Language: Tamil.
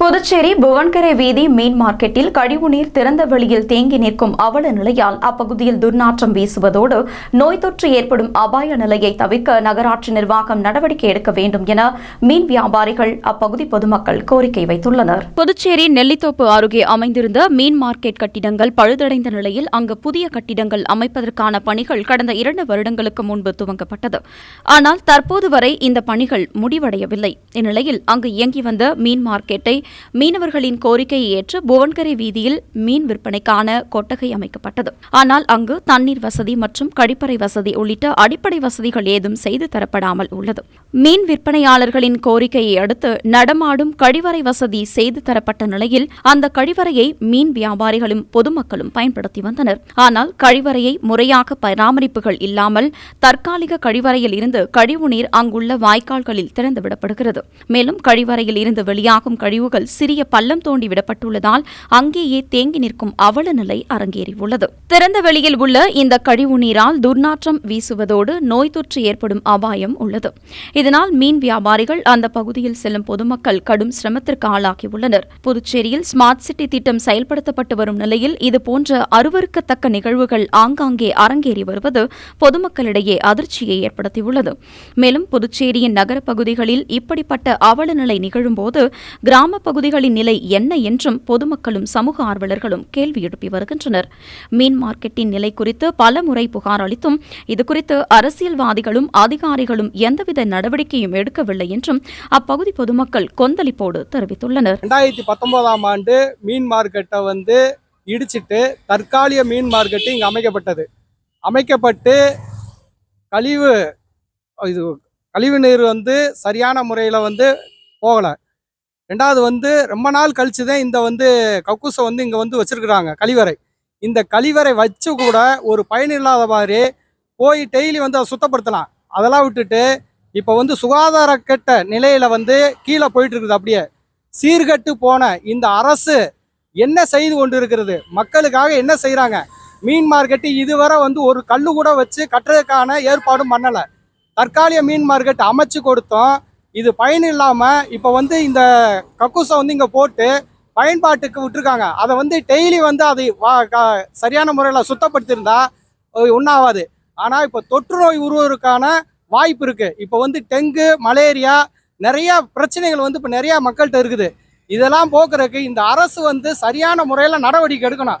புதுச்சேரி புவன்கரை வீதி மீன் மார்க்கெட்டில் கழிவுநீர் திறந்த வெளியில் தேங்கி நிற்கும் அவல நிலையால் அப்பகுதியில் துர்நாற்றம் வீசுவதோடு நோய் தொற்று ஏற்படும் அபாய நிலையை தவிர்க்க நகராட்சி நிர்வாகம் நடவடிக்கை எடுக்க வேண்டும் என மீன் வியாபாரிகள் அப்பகுதி பொதுமக்கள் கோரிக்கை வைத்துள்ளனர். புதுச்சேரி நெல்லித்தோப்பு அருகே அமைந்திருந்த மீன் மார்க்கெட் கட்டிடங்கள் பழுதடைந்த நிலையில் அங்கு புதிய கட்டிடங்கள் அமைப்பதற்கான பணிகள் கடந்த இரண்டு வருடங்களுக்கு முன்பு துவங்கப்பட்டது. ஆனால் தற்போது வரை இந்த பணிகள் முடிவடையவில்லை. இந்நிலையில் அங்கு இயங்கி வந்த மீன் மார்க்கெட்டை மீனவர்களின் கோரிக்கையை ஏற்று புவன்கரை வீதியில் மீன் விற்பனைக்கான கொட்டகை அமைக்கப்பட்டது. ஆனால் அங்கு தண்ணீர் வசதி மற்றும் கழிப்பறை வசதி உள்ளிட்ட அடிப்படை வசதிகள் ஏதும் செய்து தரப்படாமல் உள்ளது. மீன் விற்பனையாளர்களின் கோரிக்கையை அடுத்து நடமாடும் கழிவறை வசதி செய்து தரப்பட்ட நிலையில் அந்த கழிவறையை மீன் வியாபாரிகளும் பொதுமக்களும் பயன்படுத்தி வந்தனர். ஆனால் கழிவறையை முறையாக பராமரிப்புகள் இல்லாமல் தற்காலிக கழிவறையில் இருந்து கழிவுநீர் அங்குள்ள வாய்க்கால்களில் திறந்துவிடப்படுகிறது. மேலும் கழிவறையில் இருந்து வெளியாகும் கழிவு கழிவுகள் சிறிய பள்ளம் தோண்டி விடப்பட்டுள்ளதால் அங்கேயே தேங்கி நிற்கும் அவல நிலை அரங்கேறியுள்ளது. திறந்த வெளியில் உள்ள இந்த கழிவு நீரால் துர்நாற்றம் வீசுவதோடு நோய் தொற்று ஏற்படும் அபாயம் உள்ளது. இதனால் மீன் வியாபாரிகள் அந்த பகுதியில் செல்லும் பொதுமக்கள் கடும் சிரமத்திற்கு ஆளாகியுள்ளனர். புதுச்சேரியில் ஸ்மார்ட் சிட்டி திட்டம் செயல்படுத்தப்பட்டு வரும் நிலையில் இதுபோன்ற அருவருக்கத்தக்க நிகழ்வுகள் ஆங்காங்கே அரங்கேறி வருவது பொதுமக்களிடையே அதிர்ச்சியை ஏற்படுத்தியுள்ளது. மேலும் புதுச்சேரியின் நகர பகுதிகளில் இப்படிப்பட்ட அவலநிலை நிகழும்போது கிராம பகுதிகளின் நிலை என்ன என்றும் பொதுமக்களும் சமூக ஆர்வலர்களும் கேள்வி எழுப்பி வருகின்றனர். மீன் மார்க்கெட்டின் நிலை குறித்து பல முறை புகார் அளித்தும் இதுகுறித்து அரசியல்வாதிகளும் அதிகாரிகளும் எந்தவித நடவடிக்கையும் எடுக்கவில்லை என்றும் அப்பகுதி பொதுமக்கள் கொந்தளிப்போடு தெரிவித்துள்ளனர். ரெண்டாயிரத்தி பத்தொன்பதாம் ஆண்டு மீன் மார்க்கெட்டை வந்து இடிச்சிட்டு தற்காலிக மீன் மார்க்கெட்டு இங்கே அமைக்கப்பட்டது. அமைக்கப்பட்டு கழிவு இது கழிவு நீர் வந்து சரியான முறையில் வந்து போகலை. ரெண்டாவது வந்து ரொம்ப நாள் கழிச்சு தான் இந்த வந்து கக்கூசை வந்து இங்கே வந்து வச்சுருக்குறாங்க கழிவறை. இந்த கழிவறை வச்சு கூட ஒரு பயன் இல்லாத மாதிரி போய் டெய்லி வந்து அதை சுத்தப்படுத்தலாம். அதெல்லாம் விட்டுட்டு இப்போ வந்து சுகாதார கெட்ட நிலையில் வந்து கீழே போயிட்டு இருக்குது அப்படியே. சீர்கட்டு போன இந்த அரசு என்ன செய்து கொண்டு இருக்கிறது மக்களுக்காக என்ன செய்கிறாங்க மீன் மார்க்கெட்டு இதுவரை வந்து ஒரு கல் கூட வச்சு கட்டுறதுக்கான ஏற்பாடும் பண்ணலை. தற்காலிக மீன் மார்க்கெட் அமைச்சு கொடுத்தோம். இது பயன் இல்லாமல் இப்போ வந்து இந்த கக்கூசை வந்து இங்கே போட்டு பயன்பாட்டுக்கு விட்டுருக்காங்க. அதை வந்து டெய்லி வந்து அதை வா க- சரியான முறையில் சுத்தப்படுத்தியிருந்தா ஒன்றாவாது ஆனால் இப்போ தொற்று நோய் உருவதற்கான வாய்ப்பு இருக்குது இப்போ வந்து டெங்கு மலேரியா நிறையா பிரச்சனைகள் வந்து இப்போ நிறையா மக்கள்கிட்ட இருக்குது. இதெல்லாம் போக்குறதுக்கு இந்த அரசு வந்து சரியான முறையில் நடவடிக்கை எடுக்கணும்.